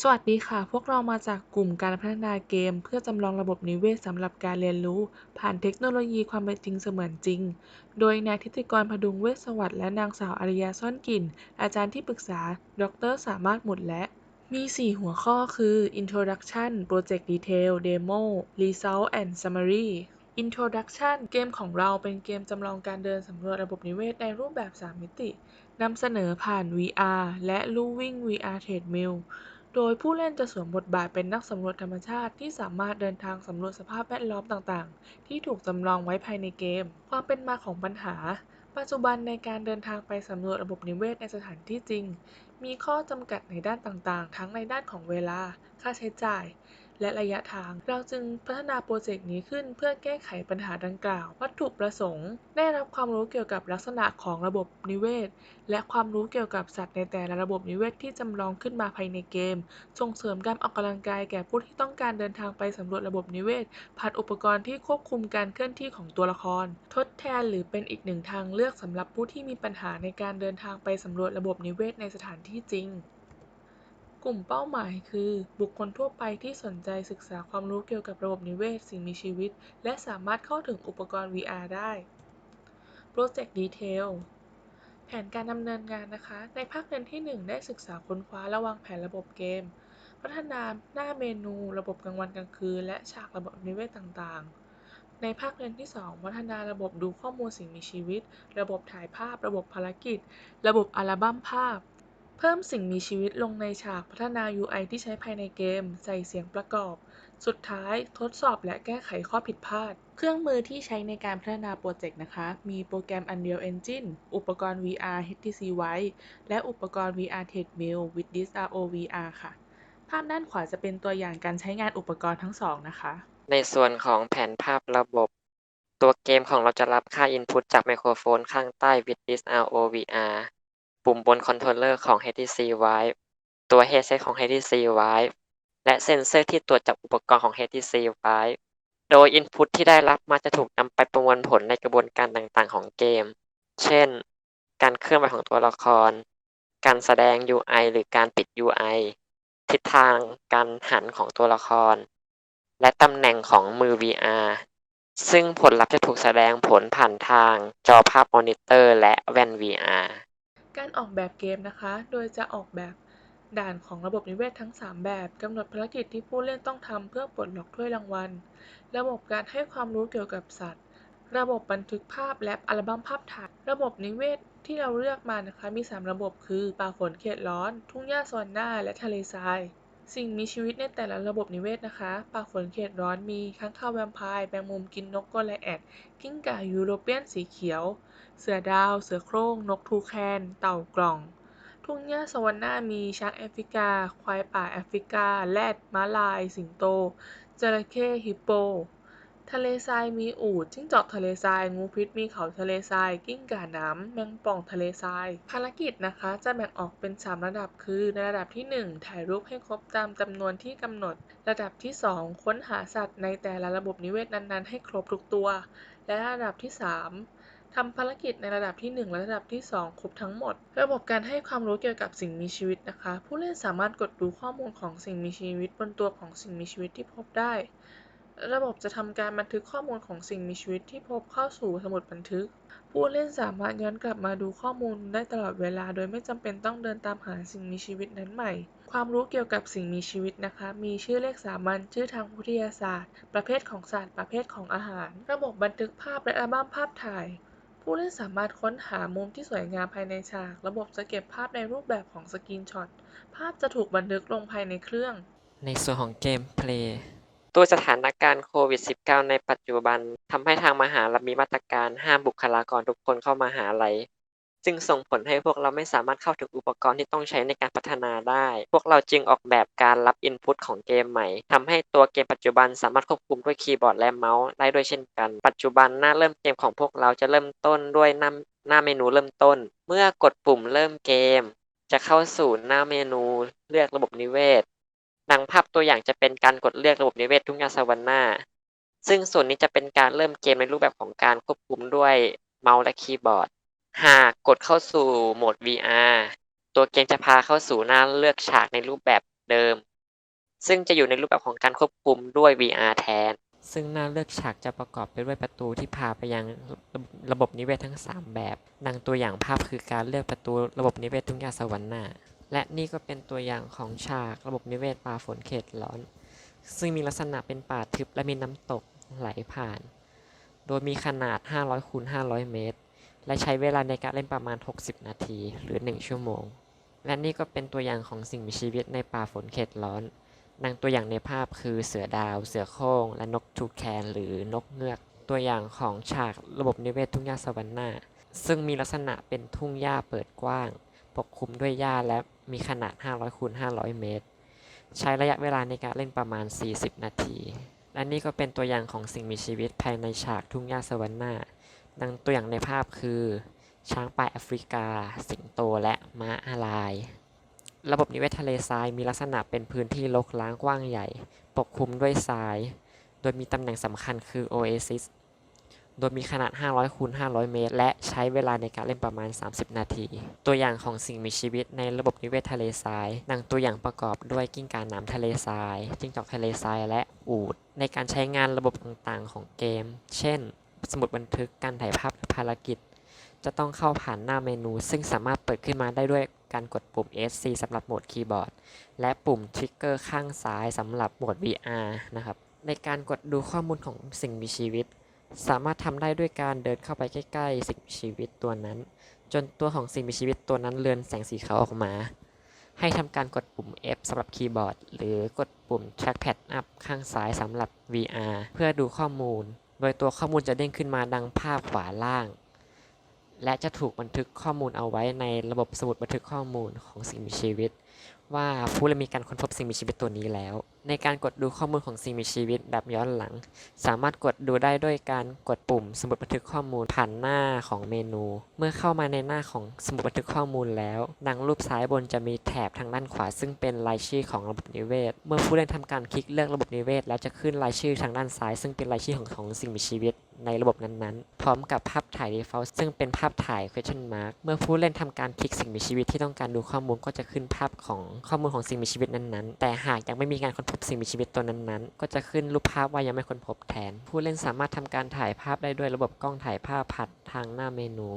สวัสดีค่ะ พวกเรามาจากกลุ่มการพัฒนาเกม เพื่อจำลองระบบนิเวศสำหรับการเรียนรู้ ผ่านเทคโนโลยีความเป็นจริงเสมือนจริง โดยนายทิติกรพดุงเวชสวัสดิ์และนางสาวอาริยาซ่อนกลิ่น อาจารย์ที่ปรึกษา ดร.สามารถหมุดและ มี 4 หัวข้อคือ Introduction Project Detail Demo Result and Summary Introduction เกมของเราเป็นเกมจำลองการเดินสำรวจระบบนิเวศในรูปแบบ 3 มิตินำเสนอผ่าน VR และลู่วิ่ง VR Treadmill โดยผู้เล่นจะสวมบทบาทเป็นนักสำรวจธรรมชาติที่สามารถเดินทางสำรวจสภาพแวดล้อมต่างๆ ที่ถูกจำลองไว้ภายในเกม ความเป็นมาของปัญหา ปัจจุบันในการเดินทางไปสำรวจระบบนิเวศในสถานที่จริง มีข้อจำกัดในด้านต่างๆ ทั้งในด้านของเวลา ค่าใช้จ่าย และระยะทาง เราจึงพัฒนาโปรเจกต์นี้ขึ้นเพื่อแก้ไขปัญหาดังกล่าว วัตถุประสงค์ ได้รับความรู้เกี่ยวกับลักษณะของระบบนิเวศ และความรู้เกี่ยวกับสัตว์ในแต่ละระบบนิเวศที่จำลองขึ้นมาภายในเกม ส่งเสริมการออกกำลังกายแก่ผู้ที่ต้องการเดินทางไปสำรวจระบบนิเวศ ผ่านอุปกรณ์ที่ควบคุมการเคลื่อนที่ของตัวละคร ทดแทนหรือเป็นอีกหนึ่งทางเลือกสำหรับผู้ที่มีปัญหาในการเดินทางไปสำรวจระบบนิเวศในสถานที่จริง กลุ่มเป้าหมายคือ บุคคลทั่วไปที่สนใจศึกษาความรู้เกี่ยวกับระบบนิเวศสิ่งมีชีวิต และสามารถเข้าถึงอุปกรณ์ VR ได้ Project Detail แผนการดำเนินงานนะคะ ในภาคเรียนที่ 1 ได้ศึกษาค้นคว้าและวางแผนระบบเกม พัฒนาหน้าเมนู ระบบกลางวันกลางคืน และฉากระบบนิเวศต่างๆ ในภาคเรียนที่ 2 พัฒนาระบบดูข้อมูลสิ่งมีชีวิต ระบบถ่ายภาพ ระบบภารกิจ ระบบอัลบั้มภาพ เพิ่มสิ่งมีชีวิตลงในฉากพัฒนา UI ที่ใช้ภายในเกม ใส่เสียงประกอบ สุดท้ายทดสอบและแก้ไขข้อผิดพลาด เครื่องมือที่ใช้ในการพัฒนาโปรเจกต์นะคะ มีโปรแกรม Unreal Engine อุปกรณ์ VR HTC Vive และอุปกรณ์ VR Treadmill with this ROVR ค่ะ ภาพด้านขวาจะเป็นตัวอย่างการใช้งานอุปกรณ์ทั้งสองนะคะ ในส่วนของแผนภาพระบบ ตัวเกมของเราจะรับค่า Input จากไมโครโฟนข้างใต้ with this ROVR ปุ่มบนคอนโทรลเลอร์ของ HTC Vive ตัว headset ของ HTC Vive และเซ็นเซอร์ที่ตรวจจับอุปกรณ์ของ HTC Vive โดย Input ที่ได้รับมาจะถูกนำไปประมวลผลในกระบวนการต่างๆ ของเกม เช่น การเคลื่อนไหวของตัวละคร การแสดง UI หรือการปิด UI ทิศทางการหันของตัวละคร และตำแหน่งของมือ VR ซึ่งผลลัพธ์จะถูกแสดงผลผ่านทางจอภาพมอนิเตอร์และแว่น VR การออกแบบเกมนะคะ โดยจะออกแบบด่านของระบบนิเวศทั้ง 3 แบบกำหนดภารกิจที่ผู้เล่นต้องทำเพื่อปลดล็อกถ้วยรางวัล ระบบการให้ความรู้เกี่ยวกับสัตว์ ระบบบันทึกภาพและอัลบั้มภาพถ่าย ระบบนิเวศที่เราเลือกมานะคะ มี 3 ระบบคือป่าฝนเขตร้อน ทุ่งหญ้าซาวาน่าและทะเลทราย สิ่งมีชีวิตในแต่ละระบบนิเวศนะคะ ป่าฝนเขตร้อนมีค้างคาวแวมไพร์แมงมุมกินนกโกไลแอดกิ้งก่ายูโรเปียนสีเขียว เสือดาว เสือโคร่ง นกทูแคน เต่ากล่อง ทุ่งหญ้าสวาน่ามีช้างแอฟริกา ควายป่าแอฟริกา แรด ม้าลาย สิงโต จระเข้ฮิปโป ทะเลทรายมีอูฐจิ้งจอกทะเลทราย งูพิษมีเขาทะเลทราย กิ้งก่าน้ำแมงป่องทะเลทราย ภารกิจนะคะจะแบ่งออกเป็น 3 ระดับคือ ในระดับที่ 1 ถ่ายรูปให้ครบตามจำนวนที่กำหนด ระดับที่ 2 ค้นหาสัตว์ในแต่ละระบบนิเวศนั้นๆ ให้ครบทุกตัว และระดับที่ 3 ทำภารกิจในระดับที่ 1 และระดับที่ 2 ครบทั้งหมด ระบบการให้ความรู้เกี่ยวกับสิ่งมีชีวิตนะคะ ผู้เล่นสามารถกดดูข้อมูลของสิ่งมีชีวิตบนตัวของสิ่งมีชีวิตที่พบได้ ระบบจะทำการบันทึกข้อมูลของสิ่งมีชีวิตที่พบเข้าสู่สมุดบันทึก ผู้เล่นสามารถย้อนกลับมาดูข้อมูลได้ตลอดเวลา โดยไม่จำเป็นต้องเดินตามหาสิ่งมีชีวิตนั้นใหม่ ความรู้เกี่ยวกับสิ่งมีชีวิตนะคะ มีชื่อเลขสามัญชื่อทางวิทยาศาสตร์ ประเภทของสัตว์ประเภทของอาหาร ระบบบันทึกภาพและอัลบั้มภาพถ่าย ผู้เล่นสามารถค้นหามุมที่สวยงามภายในฉาก ระบบจะเก็บภาพในรูปแบบของสกรีนช็อต ภาพจะถูกบันทึกลงภายในเครื่อง ในส่วนของเกมเพลย์ตัวสถานการณ์โควิด -19 ในปัจจุบันทำให้ทางมหาลัยมีมาตรการห้ามบุคลากรทุกคนเข้ามหาลัย จึงส่งผลให้พวกเราไม่สามารถเข้าถึงอุปกรณ์ที่ต้องใช้ในการพัฒนาได้ พวกเราจึงออกแบบการรับอินพุตของเกมใหม่ทำให้ตัวเกมปัจจุบันสามารถควบคุมด้วยคีย์บอร์ดและเมาส์ได้ด้วยเช่นกัน ปัจจุบันหน้าเริ่มเกมของพวกเราจะเริ่มต้นด้วยหน้าหน้าเมนูเริ่มต้น เมื่อกดปุ่มเริ่มเกม จะเข้าสู่หน้าเมนูเลือกระบบนิเวศ ดังภาพตัวอย่างจะเป็นการกดเลือกระบบนิเวศทุ่งหญ้าซาวาน่าซึ่งส่วนนี้จะเป็นการเริ่มเกมในรูปแบบของการควบคุมด้วยเมาส์และคีย์บอร์ด หากกดเข้าสู่โหมด VR ตัวเกมจะพาเข้าสู่หน้าเลือกฉากในรูปแบบเดิม ซึ่งจะอยู่ในรูปแบบของการควบคุมด้วย VR แทน ซึ่งหน้าเลือกฉากจะประกอบไปด้วยประตูที่พาไปยังระบบนิเวศทั้ง 3 แบบ ดังตัวอย่างภาพคือการเลือกประตูระบบนิเวศทุ่งหญ้าสวรรค์หน้าและนี่ก็เป็นตัวอย่างของฉากระบบนิเวศป่าฝนเขตร้อน ซึ่งมีลักษณะเป็นป่าทึบและมีน้ำตกไหลผ่าน โดยมีขนาด 500คูณ500 เมตร และใช้เวลาในการเล่นประมาณ 60 นาทีหรือ 1 ชั่วโมง และนี่ก็เป็นตัวอย่างของสิ่งมีชีวิตในป่าฝนเขตร้อนดังตัวอย่างในภาพคือเสือดาว เสือโคร่ง และนกทูแคนหรือนกเงือก ตัวอย่างของฉากระบบนิเวศทุ่งหญ้าสวรรค์นาซึ่งมีลักษณะเป็นทุ่งหญ้าเปิดกว้าง ปกคลุมด้วยหญ้าและมีขนาด 500คูณ500 เมตร ใช้ระยะเวลาในการเล่นประมาณ 40 นาที และนี่ก็เป็นตัวอย่างของสิ่งมีชีวิตภายในฉากทุ่งหญ้าสวรรค์นา ดังตัวอย่างในภาพคือ ช้างป่าแอฟริกา สิงโตและม้าอาลาย ระบบนิเวศทะเลทรายมีลักษณะเป็นพื้นที่รกร้างกว้างใหญ่ ปกคลุมด้วยทราย โดยมีตำแหน่งสำคัญคือโอเอซิสโดยมีขนาด 500คูณ500 เมตร และใช้เวลาในการเล่นประมาณ 30 นาที ตัวอย่างของสิ่งมีชีวิตในระบบนิเวศทะเลทราย ดังตัวอย่างประกอบด้วยกิ้งก่าน้ำทะเลทราย จิ้งจอกทะเลทราย และอูฐในการใช้งานระบบต่างๆ ของเกม เช่น สมุดบันทึกการถ่ายภาพภารกิจ จะต้องเข้าผ่านหน้าเมนู ซึ่งสามารถเปิดขึ้นมาได้ด้วยการกดปุ่ม SC สำหรับโหมดคีย์บอร์ด และปุ่มทริกเกอร์ข้างซ้ายสำหรับโหมด VR นะครับ ในการกดดูข้อมูลของสิ่งมีชีวิต สามารถทำได้ด้วยการเดินเข้าไปใกล้ ๆ สิ่งมีชีวิตตัวนั้น จนตัวของสิ่งมีชีวิตตัวนั้นเลือนแสงสีขาวออกมา ให้ทำการกดปุ่ม F สำหรับคีย์บอร์ด หรือกดปุ่ม Trackpad Up ข้างซ้ายสำหรับ VR เพื่อดูข้อมูล ดยตัวข้อมูลจะเด้งขึ้นมาดังภาพขวาล่าง และจะถูกบันทึกข้อมูลเอาไว้ในระบบสมุดบันทึกข้อมูลของสิ่งมีชีวิตว่าผู้เล่นมีการค้นพบสิ่งมีชีวิตตัวนี้แล้ว ในการกดดูข้อมูลของสิ่งมีชีวิตแบบย้อนหลัง สามารถกดดูได้ด้วยการกดปุ่มสมุดบันทึกข้อมูลผ่านหน้าของเมนู เมื่อเข้ามาในหน้าของสมุดบันทึกข้อมูลแล้วดังรูปซ้ายบนจะมีแถบทางด้านขวา ซึ่งเป็นรายชื่อของระบบนิเวศ เมื่อผู้เล่นทำการคลิกเลือกระบบนิเวศ แล้วจะขึ้นรายชื่อทางด้านซ้าย ซึ่งเป็นรายชื่อของของสิ่งมีชีวิตในระบบนั้นๆ พร้อมกับภาพถ่าย default ซึ่งเป็นภาพถ่าย question mark เมื่อผู้เล่นทำการคลิกสิ่งมีชีวิตที่ต้องการดูข้อมูลก็จะขึ้นภาพของข้อมูลของสิ่งมีชีวิตนั้นๆ แต่หากยังไม่มีการค้นพบสิ่งมีชีวิตตัวนั้นๆ ก็จะขึ้นรูปภาพว่ายังไม่ค้นพบแทน ผู้เล่นสามารถทำการถ่ายภาพได้ด้วยระบบกล้องถ่ายภาพผ่านทางหน้าเมนู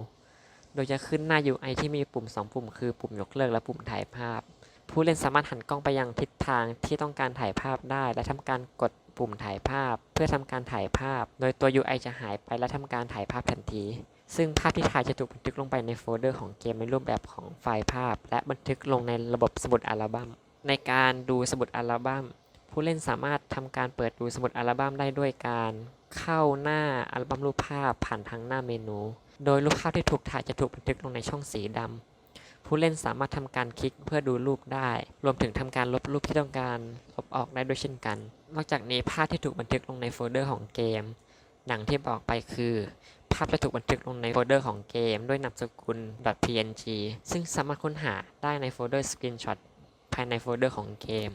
โดยจะขึ้นหน้า UI ที่มีปุ่ม 2 ปุ่ม คือปุ่มยกเลิกและปุ่มถ่ายภาพ ผู้เล่นสามารถหันกล้องไปยังทิศทางที่ต้องการถ่ายภาพได้ และทำการกดปุ่มถ่ายภาพ เพื่อทำการถ่ายภาพ โดยตัว UI จะหายไปและทำการถ่ายภาพทันที ซึ่งภาพที่ถ่ายจะถูกบันทึกลงไปในโฟลเดอร์ของเกมในรูปแบบของไฟล์ภาพ และบันทึกลงในระบบสมุดอัลบั้ม ในการดูสมุดอัลบั้ม ผู้เล่นสามารถทำการเปิดดูสมุดอัลบั้มได้ด้วยการเข้าหน้าอัลบั้มรูปภาพผ่านทางหน้าเมนู โดยรูปภาพที่ถูกถ่ายจะถูกบันทึกลงในช่องสีดำ ผู้เล่นสามารถทำการคลิกเพื่อดูรูปได้ รวมถึงทำการลบรูปที่ต้องการลบออกได้ด้วยเช่นกัน นอกจากนี้ภาพที่ถูกบันทึกลงในโฟลเดอร์ของเกมอย่างที่บอกไปคือ ภาพจะถูกบันทึกลงในโฟลเดอร์ของเกมด้วยนามสกุล .png ซึ่งสามารถค้นหาได้ในโฟลเดอร์ screenshot ภายในโฟลเดอร์ของเกม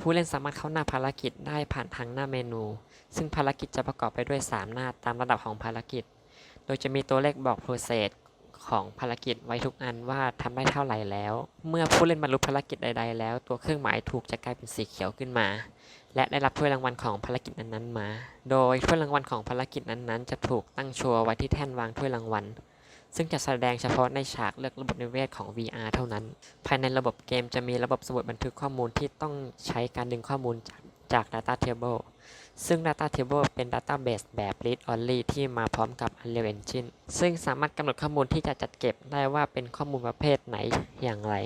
ผู้เล่นสามารถเข้าหน้าภารกิจได้ผ่านทางหน้าเมนู ซึ่งภารกิจจะประกอบไปด้วย 3 หน้าตามระดับของภารกิจ โดยจะมีตัวเลขบอก process ของภารกิจไว้ทุกอันว่าทำได้เท่าไหร่แล้ว เมื่อผู้เล่นบรรลุภารกิจใด ๆ แล้ว ตัวเครื่องหมายถูกจะกลายเป็นสีเขียวขึ้นมา และได้รับถ้วยรางวัลของภารกิจนั้นๆมา โดยถ้วยรางวัลของภารกิจนั้นๆ จะถูกตั้งโชว์ไว้ที่แท่นวางถ้วยรางวัลซึ่งจะแสดงเฉพาะในฉากเลือกระบบนิเวศของ VR เท่านั้น ภายในระบบเกมจะมีระบบสมุดบันทึกข้อมูลที่ต้องใช้การดึงข้อมูลจากจาก Data Table ซึ่ง Data Table เป็น Database แบบ Read Only ที่มาพร้อมกับ Unreal Engine ซึ่งสามารถกำหนดข้อมูลที่จะจัดเก็บได้ว่าเป็นข้อมูลประเภทไหนอย่างไร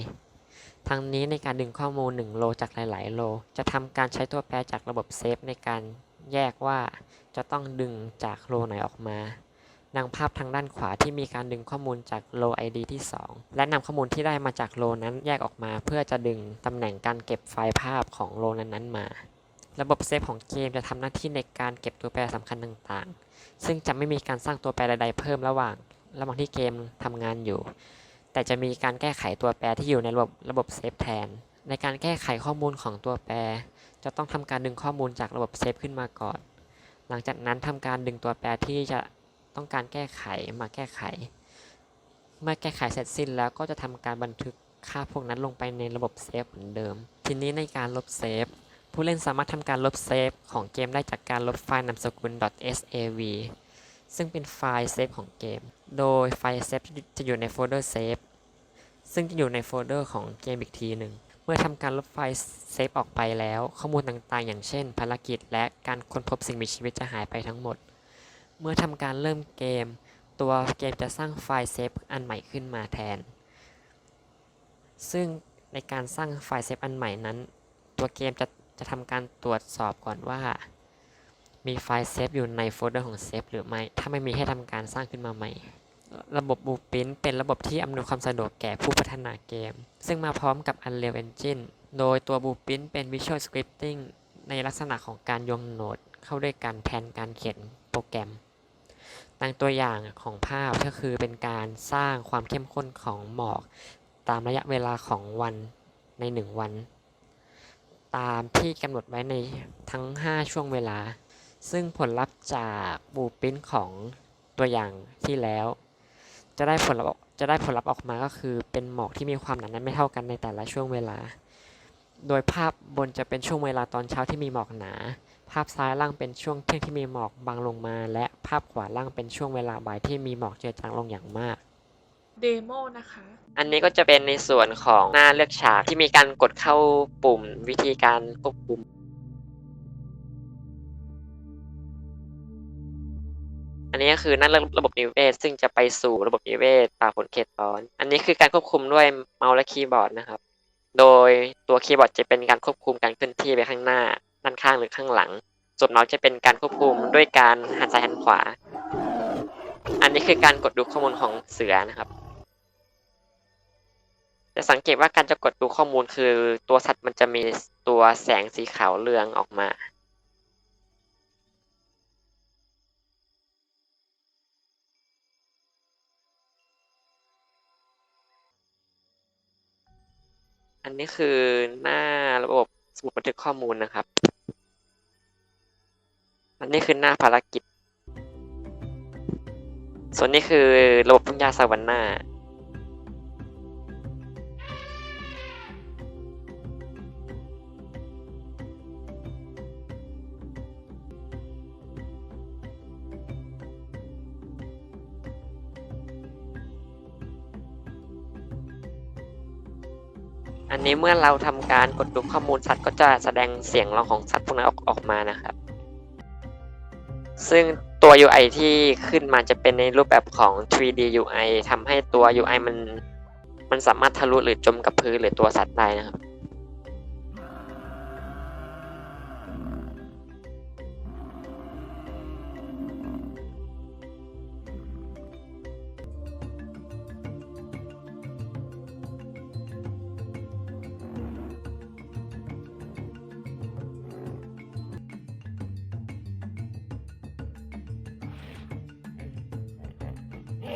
ทั้งนี้ในการดึงข้อมูล 1 โลจากหลาย ๆ โล จะทำการใช้ตัวแปรจากระบบเซฟในการแยกว่าจะต้องดึงจากโลไหนออกมาดังภาพทางด้านขวาที่มีการดึงข้อมูลจากโล ID ที่ 2 และนำข้อมูลที่ได้มาจากโลนั้นแยกออกมา เพื่อจะดึงตำแหน่งการเก็บไฟล์ภาพของโลนั้นๆมา ระบบเซฟของเกมจะทำหน้าที่ในการเก็บตัวแปรสำคัญต่างๆ ซึ่งจะไม่มีการสร้างตัวแปรใดๆเพิ่มระหว่าง ระหว่างที่เกมทำงานอยู่ แต่จะมีการแก้ไขตัวแปรที่อยู่ในระบบระบบเซฟแทน ในการแก้ไขข้อมูลของตัวแปร จะต้องทำการดึงข้อมูลจากระบบเซฟขึ้นมาก่อน หลังจากนั้นทำการดึงตัวแปรที่จะต้องการแก้ไขมาแก้ไข เมื่อแก้ไขเสร็จสิ้นแล้วก็จะทำการบันทึกค่าพวกนั้นลงไปในระบบเซฟเหมือนเดิม ทีนี้ในการลบเซฟ ผู้เล่นสามารถทำการลบเซฟของเกมได้จากการลบไฟล์นามสกุล .sav ซึ่งเป็นไฟล์เซฟของเกม โดยไฟล์เซฟจะอยู่ในโฟลเดอร์เซฟซึ่งจะอยู่ในโฟลเดอร์ของเกมอีกทีหนึ่ง เมื่อทำการลบไฟล์เซฟออกไปแล้ว ข้อมูลต่างๆ อย่างเช่น ภารกิจและการค้นพบสิ่งมีชีวิตจะหายไปทั้งหมด เมื่อทำการเริ่มเกม ตัวเกมจะสร้างไฟล์เซฟอันใหม่ขึ้นมาแทน ซึ่งในการสร้างไฟล์เซฟอันใหม่นั้น ตัวเกมจะ จะทำการตรวจสอบก่อนว่า มีไฟล์เซฟอยู่ในโฟลเดอร์ของเซฟหรือไม่ ถ้าไม่มีให้ทำการสร้างขึ้นมาใหม่ ระบบบูปินเป็นระบบที่อำนวยความสะดวกแก่ผู้พัฒนาเกม ซึ่งมาพร้อมกับ Unreal Engine โดยตัวบูปินเป็น Visual Scripting ในลักษณะของการโยงโนดเข้าด้วยกันแทนการเขียนโปรแกรมดังตัวอย่างของภาพก็คือเป็นการสร้างความเข้มข้นของหมอก ตามระยะเวลาของวันใน 1 วัน ตามที่กำหนดไว้ในทั้ง 5 ช่วงเวลา ซึ่งผลลัพธ์จากบูปินของตัวอย่างที่แล้ว จะได้ผลลัพธ์ออกจะได้ผลลัพธ์ออกมาก็คือเป็นหมอกที่มีความหนาแน่นไม่เท่ากันในแต่ละช่วงเวลา โดยภาพบนจะเป็นช่วงเวลาตอนเช้าที่มีหมอกหนา ภาพซ้ายล่างเป็นช่วงเที่ยงที่มีหมอกบางลงมา และภาพขวาล่างเป็นช่วงเวลาบ่ายที่มีหมอกเจือจางลงอย่างมาก เดโมนะคะ อันนี้ก็จะเป็นในส่วนของหน้าเลือกฉากที่มีการกดเข้าปุ่มวิธีการควบคุม อันนี้ก็คือหนั่นเลือกระบบนิเวศซึ่งจะไปสู่ระบบนิเวศป่าผลเขตร้อน อันนี้คือการควบคุมด้วยเมาส์และคีย์บอร์ดนะครับ โดยตัวคีย์บอร์ดจะเป็นการควบคุมการเคลื่อนที่ไปข้างหน้า ด้านข้างหรือข้างหลัง ส่วนเมาส์จะเป็นการควบคุมด้วยการหันซ้ายหันขวา อันนี้คือการกดดูข้อมูลของเสือนะครับ จะสังเกตว่าการจะกดดูข้อมูลคือตัวสัตว์มันจะมีตัวแสงสีขาวเรืองออกมา อันนี้คือหน้าระบบสมุดบันทึกข้อมูลนะครับ อันนี้คือหน้าภารกิจ ส่วนนี้คือระบบทุ่งหญ้าสวรรค์หน้า อันนี้เมื่อเราทำการกดดูข้อมูลสัตว์ก็จะแสดงเสียงร้องของสัตว์พวกนั้นออกออกมานะครับ ซึ่งตัว UI ที่ขึ้นมาจะเป็นในรูปแบบของ 3D UI ทำให้ตัว UI มันมันสามารถทะลุหรือจมกับพื้นหรือตัวสัตว์ได้นะครับ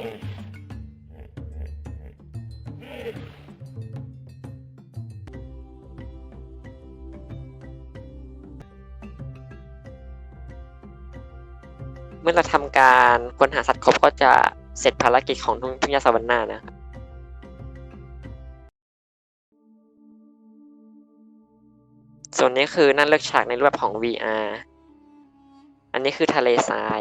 เมื่อเราทำการค้นหาสัตว์ครบก็จะเสร็จภารกิจของทุ่งทุ่งหญ้าสวรรค์หน้านะครับส่วนนี้คือนั่นเลือกฉากในรูปแบบของ VR อันนี้คือทะเลทราย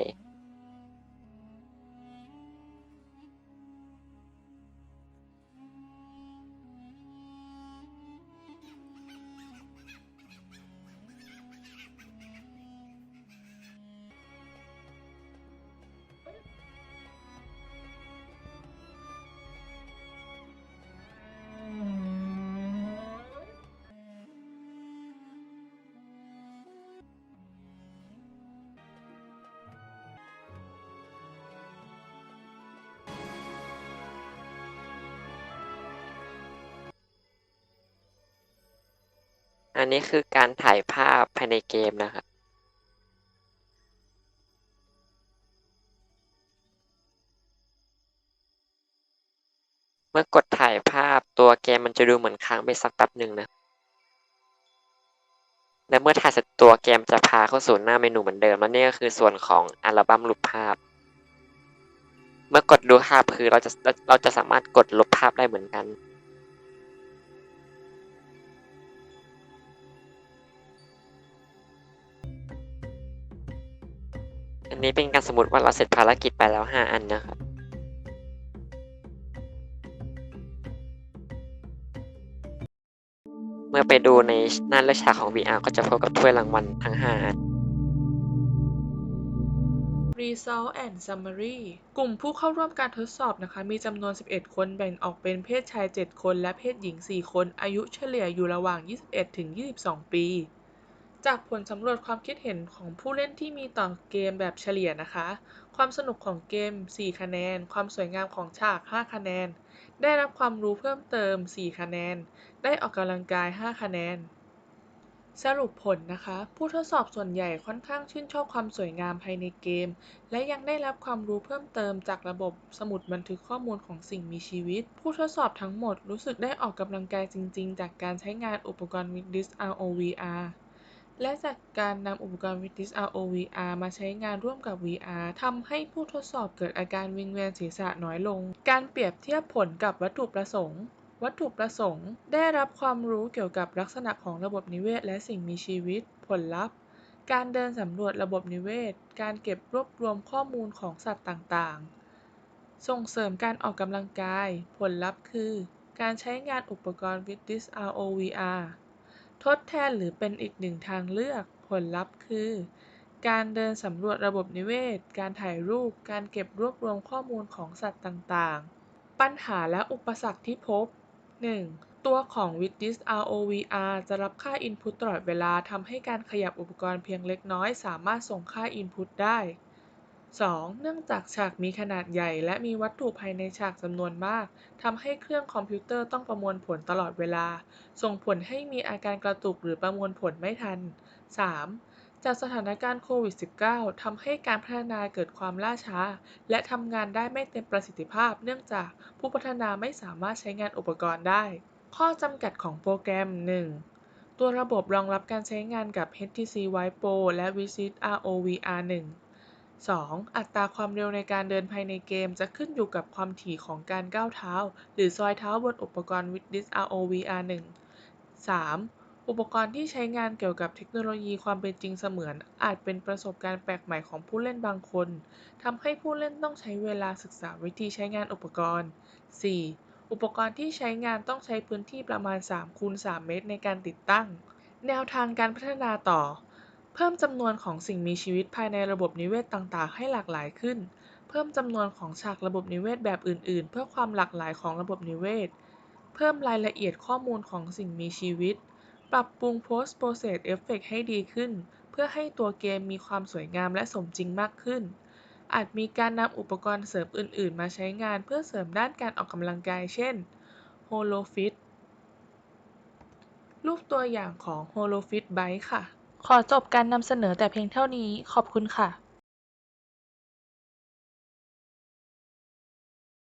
อันนี้คือการถ่ายภาพภายในเกมนะครับ เมื่อกดถ่ายภาพตัวเกมมันจะดูเหมือนค้างไปสักแป๊บหนึ่งนะ และเมื่อถ่ายเสร็จตัวเกมจะพาเข้าสู่หน้าเมนูเหมือนเดิม และนี่ก็คือส่วนของอัลบั้มรูปภาพ เมื่อกดดูภาพคือเราจะเราเราจะสามารถกดลบภาพได้เหมือนกัน นนี้เป็นการสมมติว่าเราเสร็จภารกิจไปแล้ว 5 อันนะครับ เมื่อไปดูในหน้าเลือกฉากของ VR ก็จะพบกับถ้วยรางวัลทั้ง 5 อัน Result and Summary กลุ่มผู้เข้าร่วมการทดสอบนะคะ มีจำนวน 11 คนแบ่งออกเป็นเพศชาย 7 คน และเพศหญิง 4 คน อายุเฉลี่ยอยู่ระหว่าง 21ถึง22 ปี จากผลสำรวจความคิดเห็นของผู้เล่นที่มีต่อเกมแบบเฉลี่ยนะคะ ความสนุกของเกม 4 คะแนน ความสวยงามของฉาก 5 คะแนน ได้รับความรู้เพิ่มเติม 4 คะแนน ได้ออกกำลังกาย 5 คะแนน สรุปผลนะคะ ผู้ทดสอบส่วนใหญ่ค่อนข้างชื่นชอบความสวยงามภายในเกม และยังได้รับความรู้เพิ่มเติมจากระบบสมุดบันทึกข้อมูลของสิ่งมีชีวิต ผู้ทดสอบทั้งหมดรู้สึกได้ออกกำลังกายจริง ๆ จากการใช้งานอุปกรณ์ Witness ROVR และจากการนำอุปกรณ์ Witness ROVR มาใช้งานร่วมกับ VR ทำให้ผู้ทดสอบเกิดอาการวิงเวียนศีรษะน้อยลง การเปรียบเทียบผลกับวัตถุประสงค์วัตถุประสงค์ ได้รับความรู้เกี่ยวกับลักษณะของระบบนิเวศ และสิ่งมีชีวิต ผลลัพธ์ การเดินสำรวจระบบนิเวศ การเก็บรวบรวมข้อมูลของสัตว์ต่างๆ ส่งเสริมการออกกำลังกาย ผลลัพธ์คือ การใช้งานอุปกรณ์ Witness ROVR ทดแทนหรือเป็นอีกหนึ่งทางเลือก ผลลัพธ์คือ การเดินสำรวจระบบนิเวศ การถ่ายรูป การเก็บรวบรวมข้อมูลของสัตว์ต่างๆ ปัญหาและอุปสรรคที่พบ 1. ตัวของ Witness ROVR จะรับค่า Input ตลอดเวลาทำให้การขยับอุปกรณ์เพียงเล็กน้อย สามารถส่งค่า Input ได้ 2. เนื่องจากฉากมีขนาดใหญ่และมีวัตถุภายในฉากจำนวนมากทำให้เครื่องคอมพิวเตอร์ต้องประมวลผลตลอดเวลา ส่งผลให้มีอาการกระตุกหรือประมวลผลไม่ทัน 3. จากสถานการณ์โควิด -19 ทำให้การพัฒนาเกิดความล่าช้า และทำงานได้ไม่เต็มประสิทธิภาพ เนื่องจากผู้พัฒนาไม่สามารถใช้งานอุปกรณ์ได้ ข้อจำกัดของโปรแกรม 1. ตัวระบบรองรับการใช้งานกับ HTC Vive Pro และ Visit ROVR 1 2. อัตราความเร็วในการเดินภายในเกมจะขึ้นอยู่กับความถี่ของการก้าวเท้า หรือซอยเท้าบนอุปกรณ์ Witness ROVR 1 3. อุปกรณ์ที่ใช้งานเกี่ยวกับเทคโนโลยีความเป็นจริงเสมือน อาจเป็นประสบการณ์แปลกใหม่ของผู้เล่นบางคน ทำให้ผู้เล่นต้องใช้เวลาศึกษาวิธีใช้งานอุปกรณ์ 4. อุปกรณ์ที่ใช้งานต้องใช้พื้นที่ประมาณ3คูณ3เมตรในการติดตั้ง แนวทางการพัฒนาต่อ เพิ่มจำนวนของสิ่งมีชีวิตภายในระบบนิเวศต่าง ๆ ให้หลากหลายขึ้น เพิ่มจำนวนของฉากระบบนิเวศแบบอื่น ๆ เพื่อความหลากหลายของระบบนิเวศ เพิ่มรายละเอียดข้อมูลของสิ่งมีชีวิต ปรับปรุง Post Process Effect ให้ดีขึ้น เพื่อให้ตัวเกมมีความสวยงามและสมจริงมากขึ้น อาจมีการนำอุปกรณ์เสริมอื่น ๆ มาใช้งานเพื่อเสริมด้านการออกกำลังกาย เช่น HoloFit รูปตัวอย่างของ HoloFit Bike ค่ะ ขอจบการนำเสนอแต่เพียงเท่านี้ ขอบคุณค่ะ